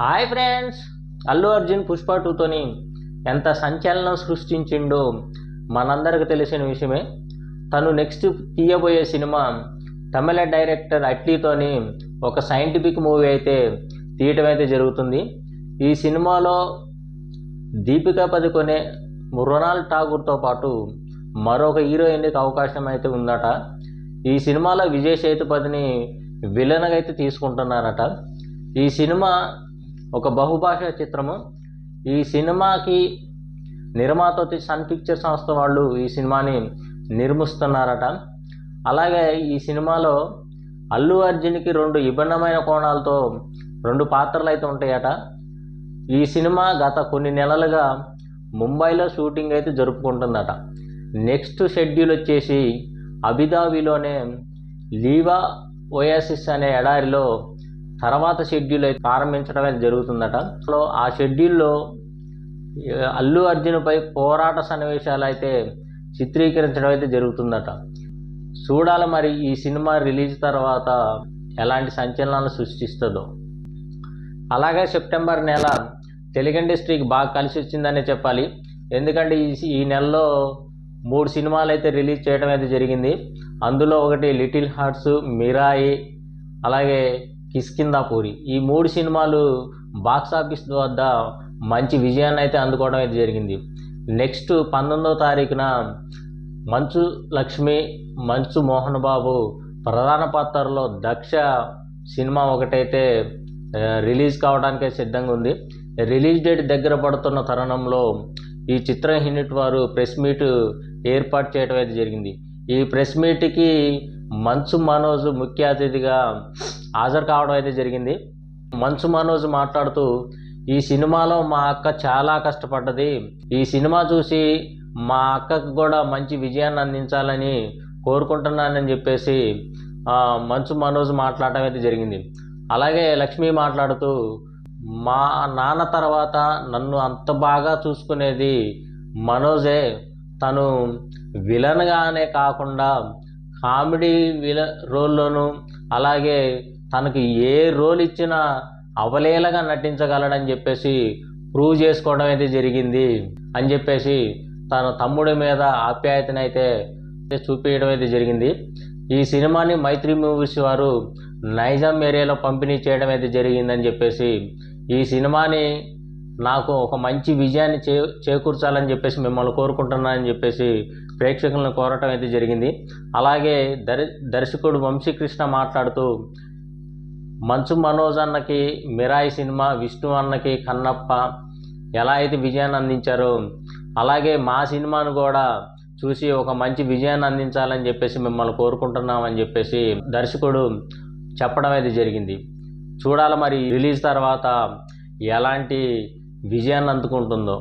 Hi friends Allu Arjun Pushpa టూతోని ఎంత సంచలనం సృష్టించిండో మనందరికి తెలిసిన విషయమే. తను నెక్స్ట్ తీయబోయే సినిమా తమిళ డైరెక్టర్ అట్లీతోని ఒక సైంటిఫిక్ మూవీ అయితే తీయటం అయితే జరుగుతుంది. ఈ సినిమాలో దీపికా పదుకొనే మృణాల్ ఠాగూర్తో పాటు మరొక హీరోయిన్కి అవకాశం అయితే ఉందట. ఈ సినిమాలో విజయ్ సేతుపతిని విలన్గా అయితే తీసుకుంటున్నారట. ఈ సినిమా ఒక బహుభాషా చిత్రము. ఈ సినిమాకి నిర్మాత వచ్చి సన్ పిక్చర్ సంస్థ వాళ్ళు ఈ సినిమాని నిర్మిస్తున్నారట. అలాగే ఈ సినిమాలో అల్లు అర్జున్కి రెండు విభిన్నమైన కోణాలతో రెండు పాత్రలు అయితే ఉంటాయట. ఈ సినిమా గత కొన్ని నెలలుగా ముంబైలో షూటింగ్ అయితే జరుపుకుంటుందట. నెక్స్ట్ షెడ్యూల్ వచ్చేసి అబిదాబిలోనే లీవా ఓయాసిస్ అనే ఎడారిలో తర్వాత షెడ్యూల్ అయితే ప్రారంభించడం అయితే జరుగుతుందట. సో ఆ షెడ్యూల్లో అల్లు అర్జున్పై పోరాట సన్నివేశాలు అయితే చిత్రీకరించడం అయితే జరుగుతుందట. చూడాలి మరి ఈ సినిమా రిలీజ్ తర్వాత ఎలాంటి సంచలనాలు సృష్టిస్తుందో. అలాగే సెప్టెంబర్ నెల తెలుగు ఇండస్ట్రీకి బాగా కలిసి వచ్చిందనే చెప్పాలి. ఎందుకంటే ఈ ఈ నెలలో మూడు సినిమాలు అయితే రిలీజ్ చేయడం అయితే జరిగింది. అందులో ఒకటి లిటిల్ హార్ట్స్ మిరాయి అలాగే కిస్కిందాపూరి ఈ మూడు సినిమాలు బాక్స్ ఆఫీస్ వద్ద మంచి విజయాన్ని అయితే అందుకోవడం అయితే జరిగింది. నెక్స్ట్ పంతొమ్మిదవ తారీఖున మంచు లక్ష్మి మంచు మోహన్ బాబు ప్రధాన పాత్రలో దక్ష సినిమా ఒకటైతే రిలీజ్ కావడానికే సిద్ధంగా ఉంది. రిలీజ్ డేట్ దగ్గర పడుతున్న తరుణంలో ఈ చిత్ర యూనిట్ వారు ప్రెస్ మీట్ ఏర్పాటు చేయడం అయితే జరిగింది. ఈ ప్రెస్ మీట్కి మంచు మనోజ్ ముఖ్య అతిథిగా హాజరు కావడం అయితే జరిగింది. మంచు మనోజ్ మాట్లాడుతూ ఈ సినిమాలో మా అక్క చాలా కష్టపడ్డది. ఈ సినిమా చూసి మా అక్కకు కూడా మంచి విజయాన్ని అందించాలని కోరుకుంటున్నానని చెప్పేసి మంచు మనోజ్ మాట్లాడటం అయితే జరిగింది. అలాగే లక్ష్మి మాట్లాడుతూ మా నాన్న తర్వాత నన్ను అంత బాగా చూసుకునేది మనోజే. తను విలన్గానే కాకుండా కామెడీ విల రోల్లోనూ అలాగే తనకి ఏ రోల్ ఇచ్చినా అవలేలగా నటించగలడని చెప్పేసి ప్రూవ్ చేసుకోవడం అయితే జరిగింది అని చెప్పేసి తన తమ్ముడి మీద ఆప్యాయతనైతే చూపించడం అయితే జరిగింది. ఈ సినిమాని మైత్రి మూవీస్ వారు నైజాం ఏరియాలో పంపిణీ చేయడం అయితే జరిగిందని చెప్పేసి ఈ సినిమాని నాకు ఒక మంచి విజయాన్ని చే చేకూర్చాలని చెప్పేసి మిమ్మల్ని కోరుకుంటున్నానని చెప్పేసి ప్రేక్షకులను కోరటం అయితే జరిగింది. అలాగే దర్ దర్శకుడు వంశీకృష్ణ మాట్లాడుతూ మంచు మనోజ్ అన్నకి మిరాయి సినిమా విష్ణు అన్నకి కన్నప్ప ఎలా అయితే విజయాన్ని అందించారో అలాగే మా సినిమాను కూడా చూసి ఒక మంచి విజయాన్ని అందించాలని చెప్పేసి మిమ్మల్ని కోరుకుంటున్నామని చెప్పేసి దర్శకుడు చెప్పడం అయితే జరిగింది. చూడాలి మరి రిలీజ్ తర్వాత ఎలాంటి విజయాన్ని అందుకుంటుందో.